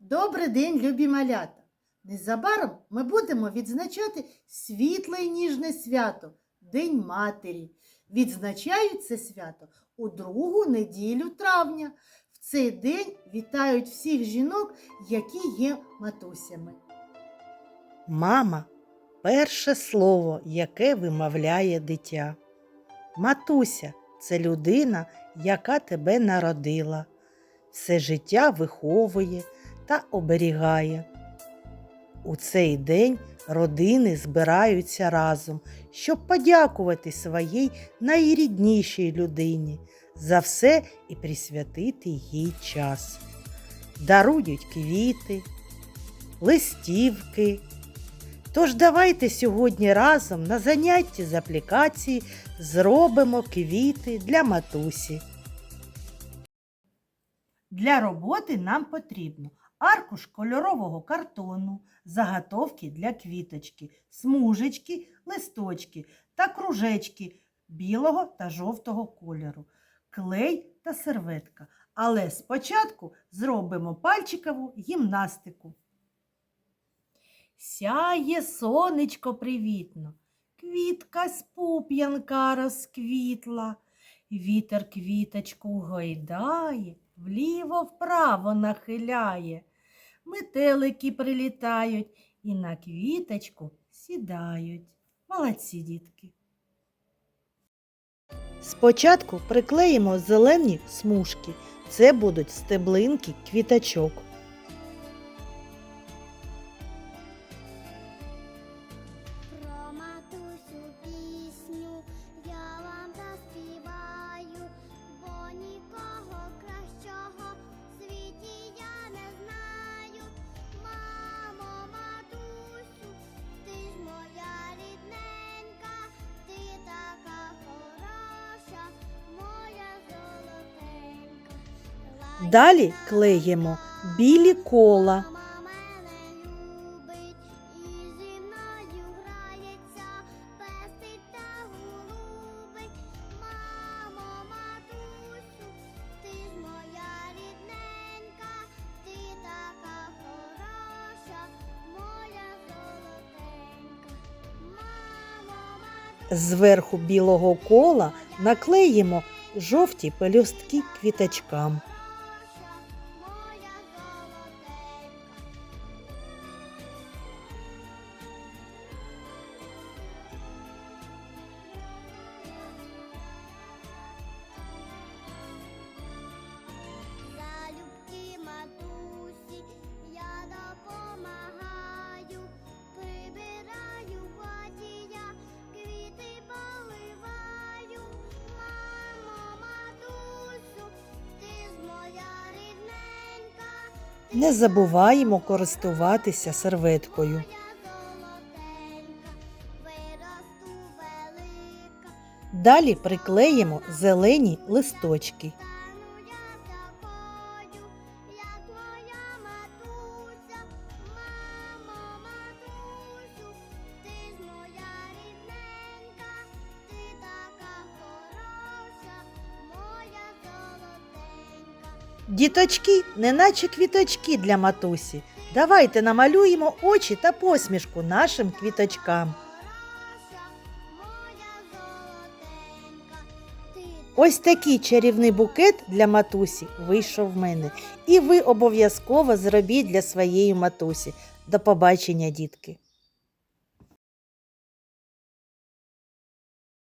Добрий день, любі малята! Незабаром ми будемо відзначати світле і ніжне свято День Матері. Відзначають це свято у другу неділю травня. В цей день вітають всіх жінок, які є матусями. Мама перше слово, яке вимовляє дитя. Матуся це людина, яка тебе народила, все життя виховує та оберігає. У цей день родини збираються разом, щоб подякувати своїй найріднішій людині за все і присвятити їй час. Дарують квіти, листівки. Тож давайте сьогодні разом на занятті з аплікації зробимо квіти для матусі. Для роботи нам потрібно аркуш кольорового картону, заготовки для квіточки, смужечки, листочки та кружечки білого та жовтого кольору, клей та серветка. Але спочатку зробимо пальчикову гімнастику. Сяє сонечко привітно, квітка з пуп'янка розквітла, вітер квіточку гойдає, вліво-вправо нахиляє. Метелики прилітають і на квіточку сідають. Молодці дітки. Спочатку приклеїмо зелені смужки. Це будуть стеблинки квіточок. Моя золотенька. Мамо, матусю. Зверху білого кола наклеїмо жовті пелюстки квіточкам. Не забуваємо користуватися серветкою. Далі приклеїмо зелені листочки. Діточки, неначе квіточки для матусі. Давайте намалюємо очі та посмішку нашим квіточкам. Ось такий чарівний букет для матусі вийшов в мене. І ви обов'язково зробіть для своєї матусі. До побачення, дітки!